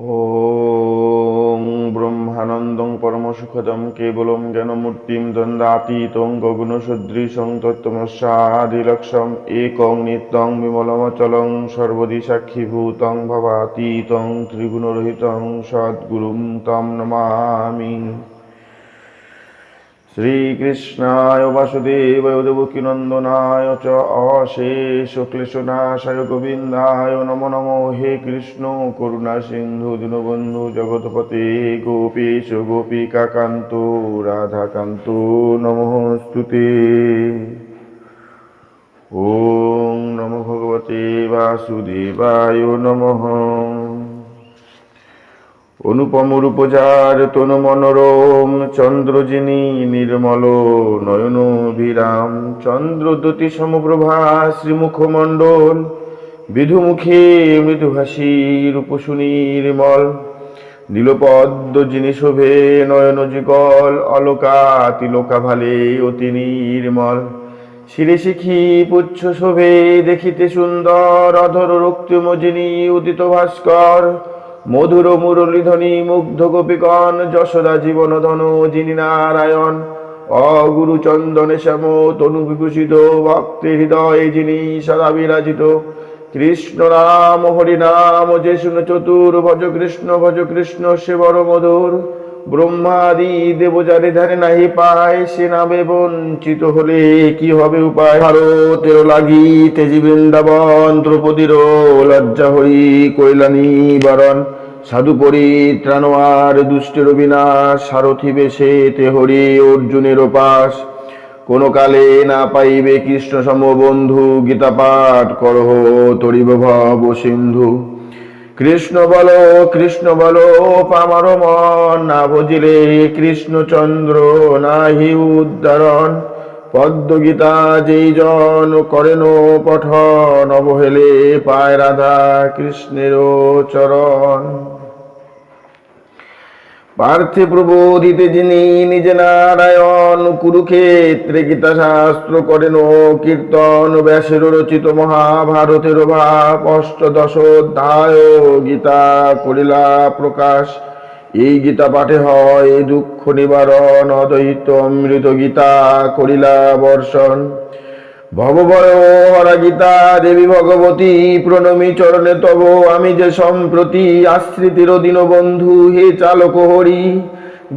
ॐ ब्रह्मानन्दं परमसुखदं केवलं ज्ञानमूर्तिं दण्डातीतं गगुणसदृशं तत्त्वमस्यादिलक्षम् एकं नित्यं विमलमचलं सर्वदिसाक्षीभूतं भवातीतं त्रिगुणरहितं सद्गुरुं तं नमामि শ্রীকৃষ্ণায় বাসুদেবায় দেবকীনন্দনায় চ অশেষ ক্লেশনাশায় গোবিন্দায় নমো নমো হে কৃষ্ণ, করুণা সিন্ধু, দীনবন্ধু, জগৎপতে গোপীশ গোপিকাকান্ত রাধাকান্ত, নমস্তুতে। ওং নমো ভগবতে বাসুদেবায় নমঃ। অনুপম রূপজার তনু মনোরম চন্দ্রজিনী নির্মল নয়ন বিরাম চন্দ্রদ্যতি সমপ্রভা শ্রীমুখমণ্ডল বিধুমুখে মৃদু হাসি রূপসুনী নির্মল নীলপদ্ম যিনি শোভে নয়ন যুগল অলকা তিলকা ভালে অতি নির্মল শিরে শিখি পুচ্ছ শোভে দেখিতে সুন্দর অধর রক্তিমজিনী উদিত ভাস্কর মধুর মুরলীধ্বনি মুগ্ধ গোপীগণ, যশোদা জীবন ধন যিনি নারায়ণ। অগুরু চন্দনে শ্যাম তনু বিভূষিত ভক্তি হৃদয়ে যিনি সদা বিরাজিত। কৃষ্ণ নাম, হরি নাম যে শুনে চতুর, ভজ কৃষ্ণ ভজ কৃষ্ণ সে বড় মধুর। ব্রহ্মাদি দেবজারে ধারে নাহি পায়, সে নামে বঞ্চিত হলে কি হবে উপায়? ভারতের লাগি তেজি বৃন্দাবন দ্রৌপদীর লজ্জা হই কৈলানি বারণ। সাধু পরিত্রাণার দুষ্টের বিনাশ সারথি বেশে তে হরি অর্জুনের উপাস। কোন কালে না পাইবে কৃষ্ণ সম বন্ধু, গীতা পাঠ করহ তরিব ভব সিন্ধু। কৃষ্ণ বলো কৃষ্ণ বলো, পামার মন না বুঝিলে কৃষ্ণচন্দ্র নাহি উদ্ধারণ। পদ্মগীতা যেই জন করেন পঠন, অবহেলে পায় রাধা কৃষ্ণের চরণ। পার্থে প্রবোধিতে যিনি নিজে নারায়ণ কুরুক্ষেত্রে গীতা শাস্ত্র করেন ও কীর্তন ব্যাসের রচিত মহাভারতের ভাব অষ্টদশ অধ্যায় গীতা করিলা প্রকাশ। এই গীতা পাঠে হয় দুঃখ নিবারণ, অদ্বৈত অমৃত গীতা করিলা বর্ষণ। ভবভয় হরা গীতা দেবী ভগবতী, প্রণমী চরণে তব আমি যে সম্প্রতি আশ্রিতির দিন বন্ধু হে চালক হরি।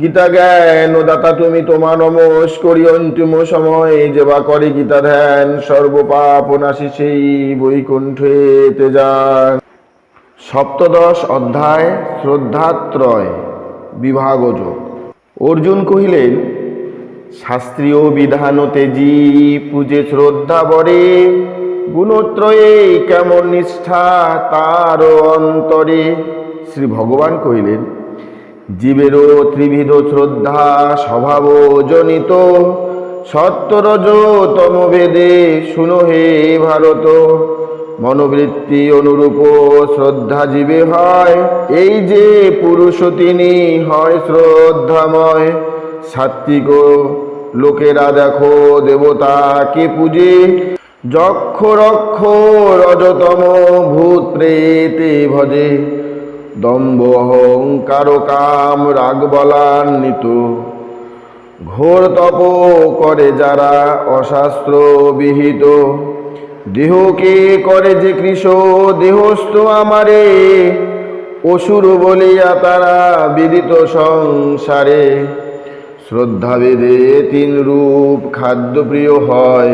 গীতা জ্ঞান, দাতা তুমি তোমা নমস করি, অন্তিম সময় যেবা করে গীতা ধ্যান। সর্বপাপ নাশি সেই বৈকুণ্ঠেতে যান। সপ্তদশ অধ্যায়, শ্রদ্ধাত্রয়, বিভাগযোগ। অর্জুন কহিলেন শাস্ত্রীয় বিধান তেজি পূজে শ্রদ্ধা বরে, গুণত্রয়ে কেমন নিষ্ঠা তার অন্তরে। শ্রী ভগবান কহিলেন জীবেরও ত্রিবিধ শ্রদ্ধা স্বভাব জনিত সত্যরজ তম বেদে শুনো হে ভারত। মনোবৃত্তি অনুরূপ শ্রদ্ধা জীবে হয়, এই যে পুরুষ তিনি হয় শ্রদ্ধাময়। সাত্বিক লোকেরা দেখো দেবতা কে পূজে। যক্ষ রক্ষ রজতম ভূত প্রেতে ভজে। দম্ভ অহংকার কাম রাগ বলান্বিত। ঘোর তপ করে যারা অশাস্ত্র বিহিত। দেহকে করে যে কৃষ দেহস্থ আমারে। অসুর বলিয়া তারা বিদিত সংসারে। শ্রদ্ধাবেদে তিন রূপ খাদ্যপ্রিয় হয়।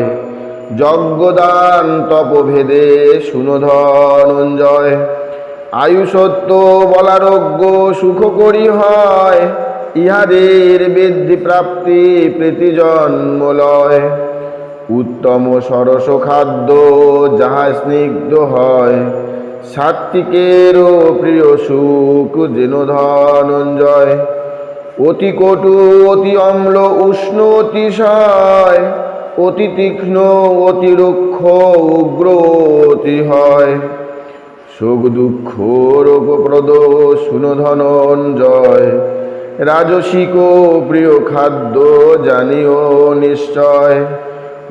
যজ্ঞদান, তপভেদে শুনো ধনঞ্জয় আয়ুসত্য বলারোগ্য সুখ করি হয়। ইহাদের বৃদ্ধি প্রাপ্তি প্রীতি জন্মলয় উত্তম সরস খাদ্য যাহা স্নিগ্ধ হয়। সাত্বিকেরও প্রিয় সুখ, যেন ধনঞ্জয় অতি কটু, অতি অম্ল, উষ্ণ অতিশয় অতি তীক্ষ্ণ, অতি রুক্ষ, উগ্র, অতি হয়। সুখ দুঃখ, রোগপ্রদ শুনো ধনঞ্জয় রাজসিক, প্রিয় খাদ্য, জানিও নিশ্চয়।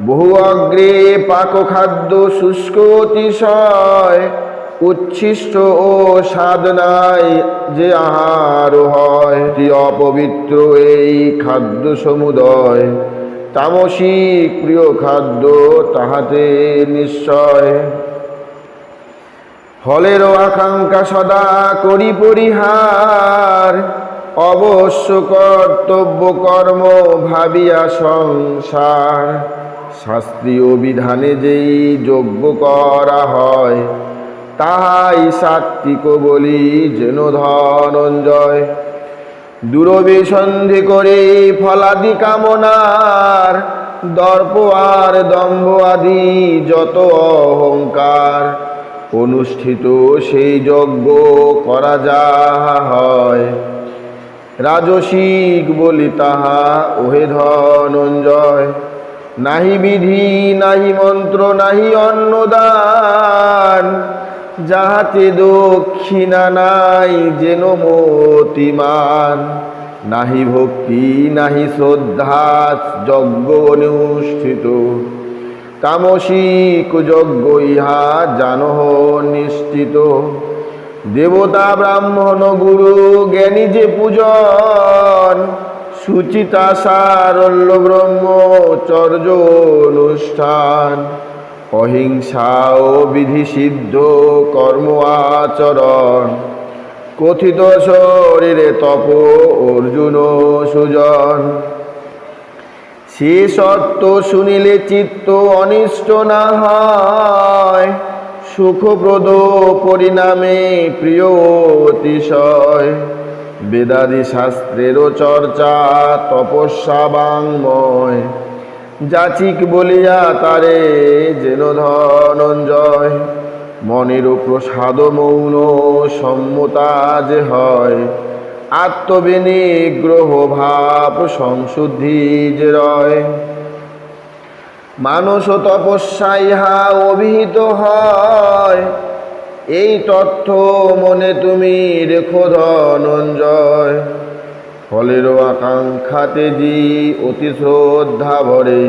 বহু অগ্রে পাক খাদ্য, শুষ্ক অতিশয় উচ্ছিষ্ট ও সাধনায় যে আহার হয় অতি অপবিত্র এই খাদ্য সমুদয়। তামসিক প্রিয় খাদ্য তাহাতে নিশ্চয়। ফলেরও আকাঙ্ক্ষা সদা করি পরিহার। অবশ্য কর্তব্য কর্ম ভাবিয়া সংসার। শাস্ত্রীয় বিধানে যেই যোগ্য করা হয় তাহাই সাত্বিক বলি যেন ধনঞ্জয়। দুরবিসন্ধি করে ফলাদি কামনার, দর্প আর দম্ভ আদি যত অহংকার। অনুষ্ঠিত সেই যজ্ঞ করা যাহা হয়। রাজসিক বলি তাহা, ওহে ধনঞ্জয়। নাহি বিধি, নাহি মন্ত্র, নাহি অন্নদান। যাহাতে দক্ষিণা নাই যেন মতিমান, নাহি ভক্তি, নাহি শ্রদ্ধা, যজ্ঞ অনুষ্ঠিত। তামসিক যজ্ঞ ইহা জানহ নিশ্চিত। দেবতা, ব্রাহ্মণ, গুরু, জ্ঞানী যে পূজন, সুচিতা, সারল্য, ব্রহ্মচর্য অনুষ্ঠান। অহিংসা ও বিধি সিদ্ধ কর্ম আচরণ। কথিত শরীরে তপ অর্জুন সুজন। সে সত্য শুনিলে চিত্ত অনিষ্ট না হয়, সুখপ্রদ পরিণামে প্রিয় অতিশয়। বেদাদি শাস্ত্রেরও চর্চা তপস্যা বাংময় যাচিক বলিয়া তারে যেন ধনঞ্জয়, মনের প্রসাদ মৌন সম্মতা যে হয়, আত্মবিনিগ্রহ ভাব সংশুদ্ধি যে রয়। মানস তপস্যা ইহা অভিহিত হয়, এই তথ্য মনে তুমি রেখো ধনঞ্জয়। ফলেরও আকাঙ্ক্ষাতে জি অতি শ্রদ্ধা ভরে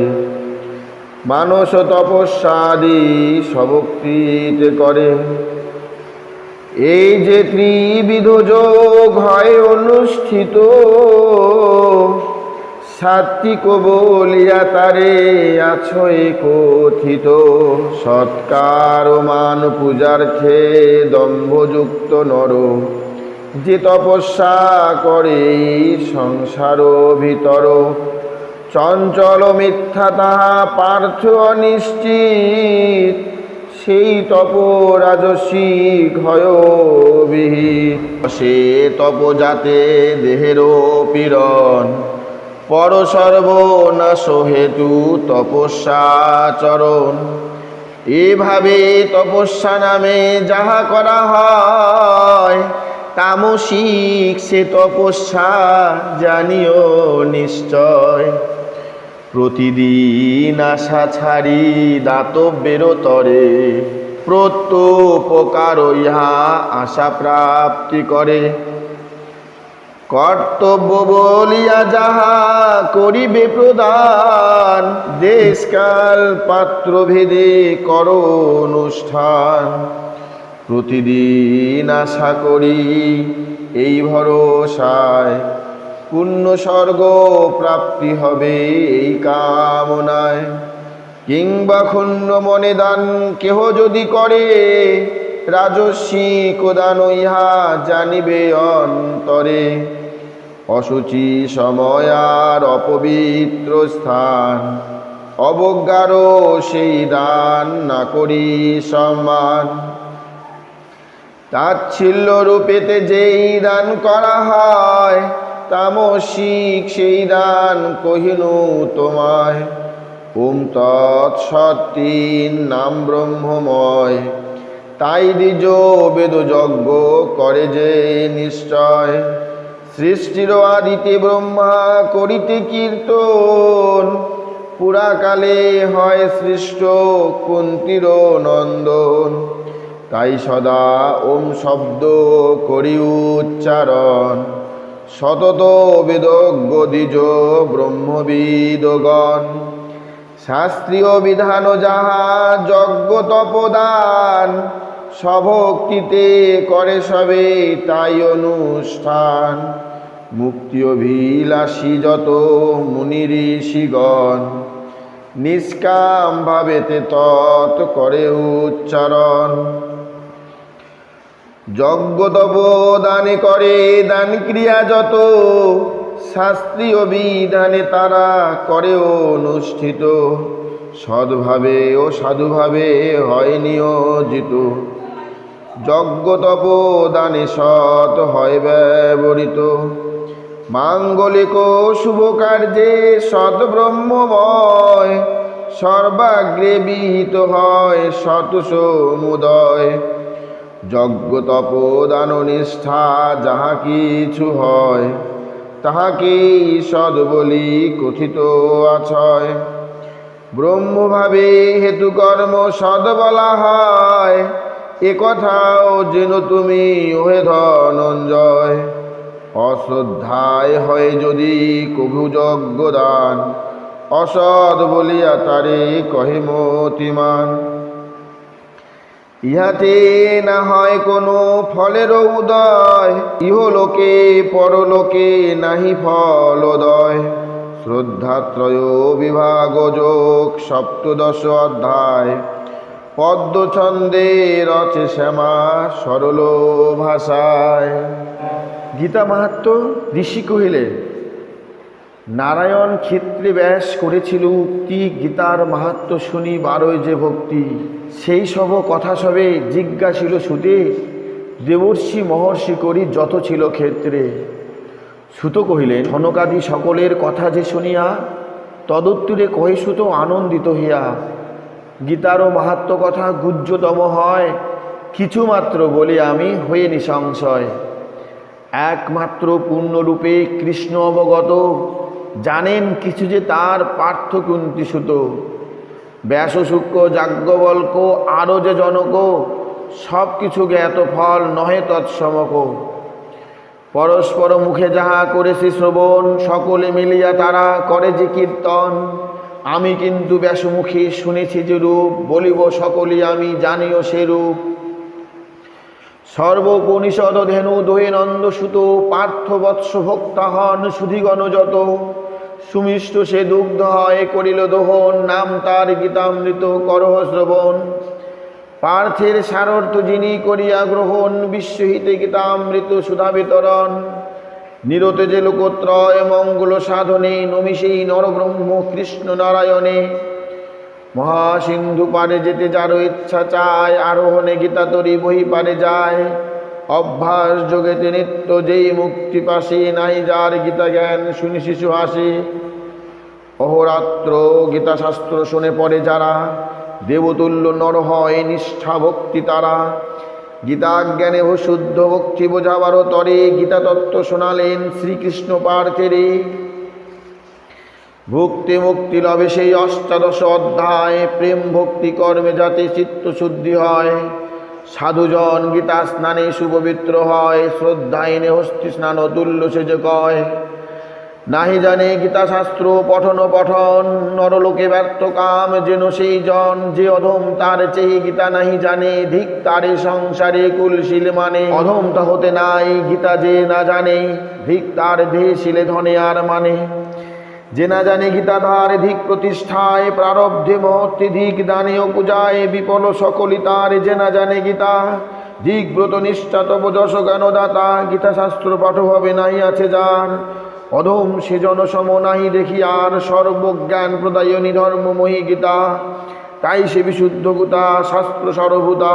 মানস তপস্যাদি সবক্তিতে করে। এই যে ত্রিবিধ যোগ হয় অনুষ্ঠিত সাত্বিক বলিয়া তারে আছো কথিত। সৎকার মান পূজার্থে দম্ভযুক্ত নর। যে তপস্যা করে সংসার ভিতর, চঞ্চল মিথ্যা তাহা পার্থ অনিশ্চিত সেই তপ রাজসী ঘয় বিহিত। সে তপ যাতে দেহের পীড়ন, পর সর্বনাশ হেতু তপস্যাচরণ এভাবে তপস্যা নামে যাহা করা হয় তামসিক সে তপস্যা জানিও নিশ্চয়। প্রতিদিন আশা ছাড়ি দাতব্যের তরে প্রত্যুপকার ইহা আশা প্রাপ্তি করে। কর্তব্য বলিয়া যাহা করিবে প্রদান, দেশকাল পাত্রভেদে কর অনুষ্ঠান। প্রতিদিন আশা করি এই ভরসায় পুণ্য স্বর্গ প্রাপ্তি হবে এই কামনায়। কিংবা ক্ষুণ্ণ মনে দান কেহ যদি করে, রাজস্বী কোদান ইহা জানিবে অন্তরে। অসুচি সময় আর অপবিত্র স্থান, অবজ্ঞারও সেই দান না করি সম্মান। তাচ্ছিল্য রূপেতে যেই দান করা হয়, তামসিক সেই দান কহিনু তোমায়। ওম তৎসত্তিন নাম ব্রহ্মময়। তাই দ্বিজ বেদ যজ্ঞ করে যে নিশ্চয়। সৃষ্টির আদিতে ব্রহ্মা করিতে কীর্তন। পুরাকালে হয় সৃষ্ট কুন্তির নন্দন। তাই সদা ওম শব্দ করি উচ্চারণ। সতত বেদজ্ঞ দ্বিজ ব্রহ্মবিদগণ। শাস্ত্রীয় বিধান যাহা যজ্ঞ তপদান, স্বভক্তিতে করে সবে তাই অনুষ্ঠান। মুক্তি অভিলাষী যত মুনি ঋষিগণ, নিষ্কাম ভাবেতে তৎ করে উচ্চারণ। যজ্ঞ তপ দানে করে দান ক্রিয়া যত শাস্ত্রীয় বিধানে তারা করে অনুষ্ঠিত। সদ্ভাবে ও সাধুভাবে হয় নিয়োজিত। যজ্ঞ তপ দানে সৎ হয় ব্যবহৃত। মাঙ্গলিক শুভ কার্যে সৎ ব্রহ্মময়, সর্বাগ্রে বিহিত হয় সত সমুদয়। যজ্ঞ তপ দান নিষ্ঠা যাহা কিছু হয় তাহাকেই সদ বলি কথিত আছয়। ব্রহ্মভাবে হেতু কর্ম সদ বলা হয়, এ কথাও যেন তুমি ওহে ধনঞ্জয়। অশ্রদ্ধায় হয় যদি কভু যজ্ঞ দান অসৎ বলিয়া তারে কহে মতিমান। ইহাতে না হয় কোনো ফলের উদয়। ইহলোকে, পরলোকে নাহি ফলদয়। শ্রদ্ধাত্রয় বিভাগ যোগ, সপ্তদশ অধ্যায়। পদ্মছন্দে রচে শ্যামা সরল ভাষায়। গীতা মাহাত্ম ঋষি কহিলেন নারায়ণ ক্ষেত্রে ব্যাস করেছিল উক্তি, গীতার মাহাত্ম শুনি বারোয় যে ভক্তি। সেই সব কথা সবে জিজ্ঞাসিল সুতে, দেবর্ষি মহর্ষি করি যত ছিল ক্ষেত্রে। সুত কহিলেন সনকাদি সকলের কথা যে শুনিয়া, তদুত্তরে কহে সুত আনন্দিত হইয়া, গীতারও মাহাত্ম কথা গুজ্জতম হয়, কিছুমাত্র বলে আমি হয়ে নিসংশয়। একমাত্র পূর্ণরূপে কৃষ্ণ অবগত জানেন কিছু যে তার পার্থকুন্তি সুত ব্যাসশুক্র যাজ্ঞবল্ক আরও যে জনক সব কিছু জ্ঞাত ফল নহে তৎসমক। পরস্পর মুখে যাহা করেছি শ্রবণ, সকলে মিলিয়া তারা করে যে কীর্তন। আমি কিন্তু ব্যাসমুখী শুনেছি যে রূপ, বলিব সকলে আমি জানিও সে রূপ। সর্বপনিষদ ধেনু দোহে নন্দসুত পার্থ বৎস ভক্তা হন সুধিগণ যত সুমিষ্ট সে দুগ্ধ হয়, করিল দোহন, নাম তার গীতামৃত, করহ শ্রবণ। পার্থের সারর্থ যিনি করিয়া গ্রহণ, বিশ্বহিতে গীতামৃত সুধা বিতরণ। নিরতে যে লোকত্রয়, মঙ্গল সাধনে নমিষেই নরব্রহ্ম কৃষ্ণ নারায়ণে। মহাসিন্ধু পারে যেতে যারও ইচ্ছা চায়, আরোহণে গীতা তরি বহি পারে যায়। অভ্যাস যোগেতে নিত্য যেই মুক্তি পাশে নাই, যার গীতা জ্ঞান শুনি শিশু হাসি। অহরাত্র গীতা শাস্ত্র শুনে পড়ে যারা, দেবতুল্য নর হয় নিষ্ঠা ভক্তি তারা। গীতা জ্ঞানে ও শুদ্ধ ভক্তি বোঝাবারও তরে গীতা তত্ত্ব শোনালেন শ্রীকৃষ্ণ পার্থেরে ভক্তি মুক্তি লবে সেই অষ্টাদশ অধ্যায়, প্রেম ভক্তি কর্মে যাতে চিত্ত শুদ্ধি হয়। সাধুজন গীতা স্নানে সুপবিত্র হয় শ্রদ্ধায়নে হস্তি স্নান অতুল্য সে যে কয়। নাহি জানে গীতা শাস্ত্র পঠন পঠন, নরলোকে ব্যর্থ কাম যেন সেই জন যে অধম তার চেয়ে গীতা নাহি জানে, ধিক তারে সংসারে কুলশীল মানে। অধম তা হতে নাই, গীতা যে না জানে, ধিক তার দেহে শিলে ধনে আর মানে। যে না জানে গীতাধার ধিক প্রতিষ্ঠায়, প্রারব্ধে মহত্তি ধিক দানে ও পূজায়, বিপল সকলি তার। যে না জানে গীতা, ধিক ব্রত নিষ্ঠা যশ জ্ঞানদাতা গীতা শাস্ত্র পাঠ হবে নাই আছে যার। অধম সে জনসম নাহি দেখি আর, সর্বজ্ঞান প্রদায়নী ধর্মময়ী গীতা। তাই সে বিশুদ্ধ গীতা, শাস্ত্র সর্বভূতা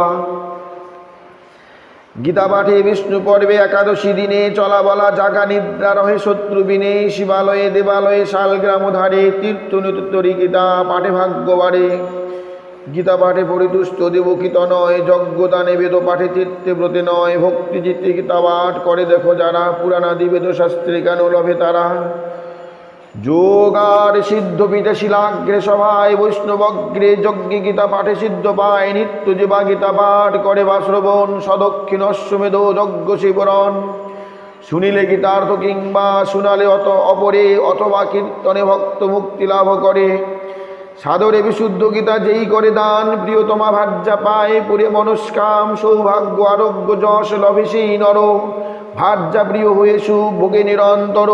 গীতা পাঠে বিষ্ণু পর্বে একাদশী দিনে চলা বলা জাগা নিদ্রা রহে শত্রু বিনে শিবালয়ে, দেবালয়ে, শালগ্রাম ধারে তীর্থ নিত্যরি গীতা পাঠে ভাগ্য বাড়ে। গীতা পাঠে পরিতুষ্ট দেবকিত নয়, যজ্ঞদানে বেদ পাঠে চিত্তে ব্রতে নয় ভক্তি চিত্তে গীতা পাঠ করে দেখো যারা, পুরাণাদি বেদ শাস্ত্রে কেন লভে তারা। যোগার সিদ্ধ পিঠে শিলাগ্রে সভায় বৈষ্ণবগ্রে যজ্ঞে গীতা পাঠে সিদ্ধ পায়, নিত্য জীবা গীতা পাঠ করে বা শ্রবণ, সদক্ষিণ অশ্বমেধ যজ্ঞ শিবরণ। শুনিলে গীতার্থ কিংবা শুনালে অত অপরে, অথবা কীর্তনে ভক্ত মুক্তি লাভ করে। সাদরে বিশুদ্ধ গীতা যেই করে দান, প্রিয়তমা ভার্যা পায়, পুরে মনস্কাম, সৌভাগ্য, আরোগ্য, যশ, লভে সেই নর। ভার্যা প্রিয় হয়ে সুখ ভোগে নিরন্তর।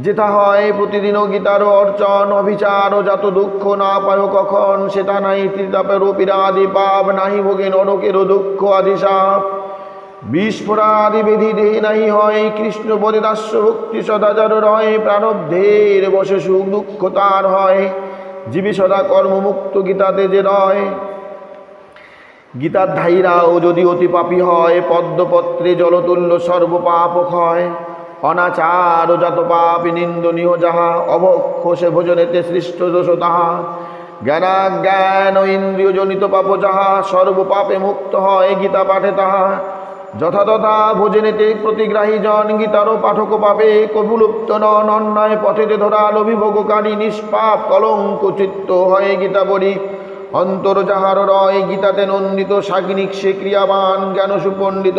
যেটা হয় প্রতিদিনও গীতার অর্চন, অভিচার ও যত দুঃখ না পায় কখন, সেটা নাই ত্রিতাপের পীড়াদি পাপ, নাহি ভোগে নরকেরও দুঃখ আদি সাপ। বিস্ফোরাদি বিধি দেহে নাহি হয়, কৃষ্ণ পদে দাস্য ভক্তি সদাচার রয়, প্রারব্ধের বসে সুখ দুঃখ তার হয়। জীবী সদা কর্মমুক্ত গীতাতে যে রয়। গীতার ধাইরাও যদি অতি পাপী হয়, পদ্মপত্রে জলতুল্য সর্বপাপ ক্ষয়। অনাচার যত পাপ নিন্দনীয় যাহা অভক্ষ সে ভোজনেতে সৃষ্ট দোষ তাহা। জ্ঞানাজ্ঞান ও ইন্দ্রিয় জনিত পাপ যাহা, সর্বপাপে মুক্ত হয় গীতা পাঠে তাহা। যথাযথা ভোজনেতে প্রতিগ্রাহী জন গীতারও পাঠক পাবে, কবুলুপ্ত নন অন্যায় পথেতে ধরা অভিভোগকারী নিষ্পাপ কলঙ্ক চিত্ত হয় গীতা বলি। অন্তর যাহার রয় গীতাতে নন্দিত, সাগ্নিক সে ক্রিয়াবান জ্ঞান সুপণ্ডিত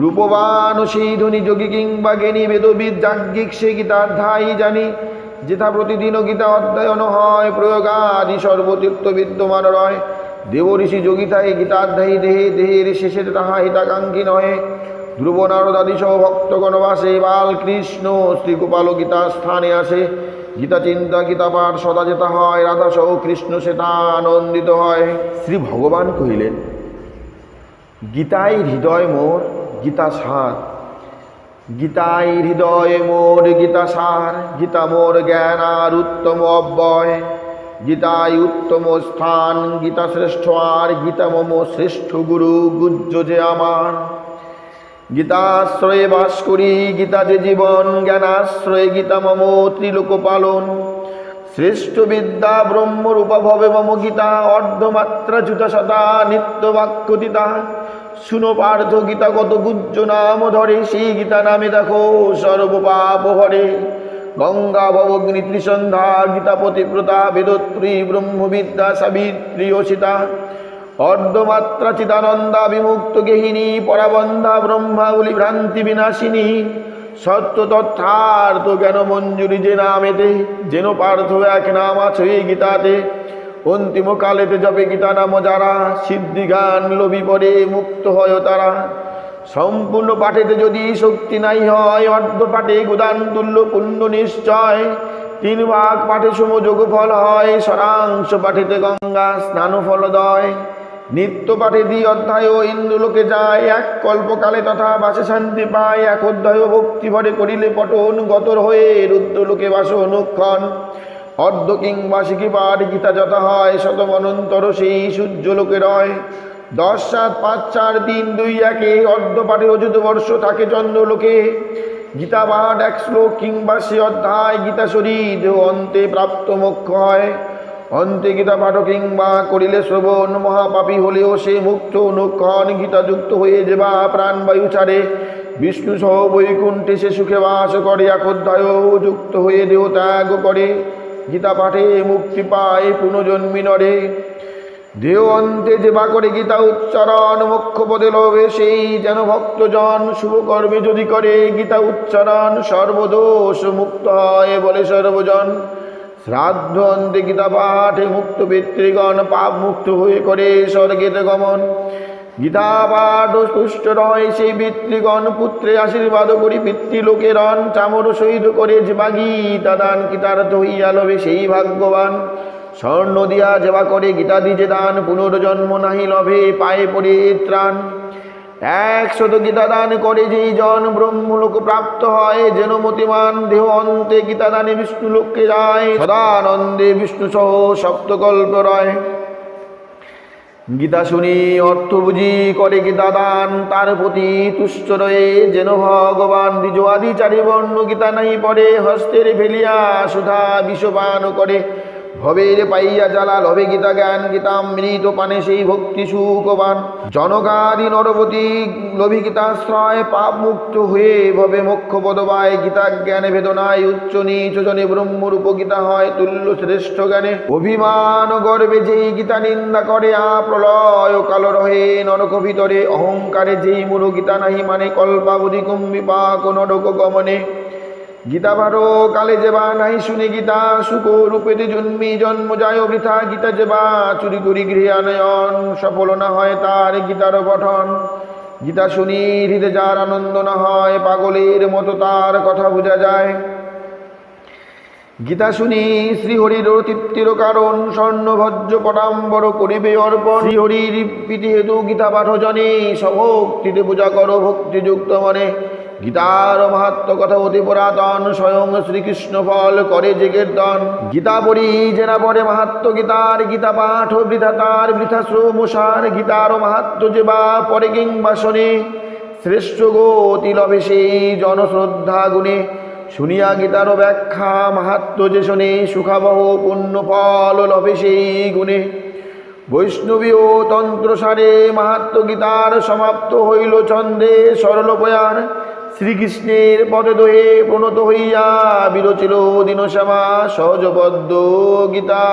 রূপবান সেই ধনী যোগী কিংবা জ্ঞানী বেদবিদ যাজ্ঞিক, সে গীতার ধাই জানি? যেথা প্রতিদিনও গীতা অধ্যয়ন হয়, প্রয়োগাদি সর্বতীর্থ বিদ্যমান রয়। দেব ঋষি যোগী থাকে গীতাধ্যায়ী দেহে, দেহের শেষে তাহা হিতাকাঙ্ক্ষী নহে। ধ্রুব নারদাদি সহ ভক্তগণ বাসে বাল কৃষ্ণ শ্রীগোপাল গীতা স্থানে আসে। গীতা চিন্তা গীতা পাঠ সদা যেতা হয় রাধা সহ কৃষ্ণ সেটা আনন্দিত হয়। শ্রী ভগবান কহিলেন, গীতায় হৃদয় মোর গীতা সার গীতাই হৃদয় মোর গীতা সার গীতা মোর জ্ঞান আর উত্তম অব্যয়। গীতাই উত্তম স্থান। গীতা শ্রেষ্ঠ আর গীতা মম শ্রেষ্ঠ গুরু গুজ্জ যে আমার। গীতাশ্রয়ে বাস করি, গীতা যে জীবন, জ্ঞানাশ্রয়ে গীতা মম ত্রিলোক পালন। শ্রেষ্ঠ বিদ্যা ব্রহ্মরূপা ভবে মম গীতা, অর্ধমাত্রা জুতা সদা নিত্য বাক্য দিতা। শুনো পার্থ গীতা কত গুজ্জ নাম ধরে, সেই গীতা নামে দেখো, সর্বপাপ হরে। গঙ্গা ভবগ্নি ত্রিসন্ধ্যা, গীতাপতি প্রতা বেদত্রী, ব্রহ্মবিদ্যা, সাবিত্রী ও সীতা অর্ধমাত্রা চিদানন্দা, বিমুক্ত গেহিনী পরাবন্ধা ব্রহ্মাবলী ভ্রান্তি বিনাশিনী। সত্য তথার্থ জ্ঞান মঞ্জুরি যে নামেতে, যেন পার্থ এক নাম আছে গীতাতে। অন্তিম কালেতে জপে গীতা নাম যারা সিদ্ধি গান লোভি পরে মুক্ত হয় তারা। সম্পূর্ণ পাঠেতে যদি শক্তি নাই হয়, অর্ধ পাঠে গুদান, তুল্য, পুণ্য, নিশ্চয়। তিন ভাগ পাঠে সম যোগ ফল হয়, সরাংশ পাঠেতে গঙ্গা স্নান ফলদয় নিত্য পাঠে দি অধ্যায় ও ইন্দ্রলোকে যায়, এক কল্পকালে তথা বাসে শান্তি পায়। এক অধ্যায় ভক্তি ভরে করিলে পটন গতর হয়ে রুদ্রলোকে বাস অনুক্ষণ অর্ধ কিংবা শিখিবার গীতা যথা হয়, শতম অনন্তর সেই সূর্যলোকে রয়। দশ সাত, পাঁচ চার, তিন, দুই, একে অর্ধ পাঠে অযুত বর্ষ থাকে চন্দ্রলোকে। গীতা পাঠ এক শ্লোক কিংবা সে অধ্যায় গীতা শরীর, অন্তে প্রাপ্ত মোক্ষ হয়। অন্তে গীতা পাঠ কিংবা করিলে শ্রবণ, মহাপাপী হলেও সে মুক্ত অনুক্ষণ গীতাযুক্ত হয়ে যেবা প্রাণবায়ু ছাড়ে। বিষ্ণু সহ বৈকুণ্ঠে সে সুখে বাস করে, এক অধ্যায় যুক্ত হয়ে দেহ ত্যাগ করে। গীতা পাঠে মুক্তি পায় পুনর্জন্মী নরে। দেহ অন্তে যে বা করে গীতা উচ্চারণ, মোক্ষ পদে লবে সেই যেন ভক্তজন শুভ কর্মে যদি করে গীতা উচ্চারণ, সর্বদোষ মুক্ত হয় বলে সর্বজন। শ্রাদ্ধ অন্তে গীতা পাঠে মুক্ত পিতৃগণ, পাপ মুক্ত হয়ে করে স্বর্গেতে গমন। গীতা পাঠ তুষ্ট রয় সেই পিতৃগণ পুত্রে আশীর্বাদ করি পিতৃলোকের রণ চামর শহীদ করে যে বাগি গীতা দান কীতার্থ হইয়া লবে সেই ভাগ্যবান। স্বর্ণ দিয়া যেবা করে গীতা দিজে দান, পুনর্জন্ম নাহি লভে, পায়ে পড়ে ত্রাণ। একশত গীতা দান করে যেই জন ব্রহ্মলোক প্রাপ্ত হয়, যেন মতিমান দেহ অন্তে গীতা দানে বিষ্ণু লোককে যায়। সদানন্দে বিষ্ণু সহ সপ্তকল্প রয়। গীতা শুনি, অর্থ বুঝি, করে গীতা দান তার প্রতি তুষ্ট রয়ে যেন ভগবান দ্বিজ আদি চারি বর্ণ গীতা নাই পরে হস্তের ফেলিয়া সুধা বিষপান করে। ভবের পাইয়া জ্বালা লভে গীতা জ্ঞান গীতামৃত পানে সেই ভক্তি সুখবান। জনকাদি নরপতি লভি গীতাশ্রয় পাপ মুক্ত হয়ে ভবে মোক্ষ পদবায় গীতা জ্ঞানে বেদনায় উচ্চ নিচ জনে ব্রহ্মরূপ গীতা হয় তুল্য শ্রেষ্ঠ জ্ঞানে। অভিমান গর্বে যেই গীতা নিন্দা করে, আ প্রলয় কাল রহে নরক ভিতরে, অহংকারে যেই মুরু গীতা নাহি মানে কল্পাবধি কুম্বিপাক নরক গমনে। গীতা ভারো, কালে যেবা নাই শুনে গীতা, সুখ রূপেতে জন্মি, জন্ম যায় বৃথা গীতা যেবা চুরি করি গৃহানয়ন সফল না হয় তার গীতার পঠন গীতা শুনি, হৃদে যার আনন্দ না হয়, পাগলের মতো তার কথা বোঝা যায়। গীতা শুনি, শ্রীহরির তৃপ্তির কারণ, স্বর্ণ, ভজ্র, পটাম্বর, করিবে অর্পণ। শ্রীহরির প্রীতি হেতু গীতা পাঠ জনে, সভক্তিতে পূজা করো, ভক্তিযুক্ত মনে। গীতার মাহাত্ম কথা অতি পুরাতন, স্বয়ং শ্রীকৃষ্ণ ফল করে যে কীর্তন গীতা পড়ি, জেনা পরে মাহাত্ম গীতার, গীতা পাঠ বৃথা তার বৃথা শ্রমসার গীতার মাহাত্ম যে বা পরে কিংবা শোনে। শ্রেষ্ঠ গতি লভে সেই জনশ্রদ্ধা গুণে। শুনিয়া গীতার ব্যাখ্যা, মাহাত্ম যে শোনে, সুখাবহ পুণ্য ফল লভে সেই গুণে। বৈষ্ণবী ও তন্ত্রসারে মাহাত্ম গীতার সমাপ্ত হইল চন্দ্রে সরল পয়ার শ্রীকৃষ্ণের পদে দোহে প্রণত হইয়া বিরচিল দীনশ্যামা সহজপদ্ম গীতা।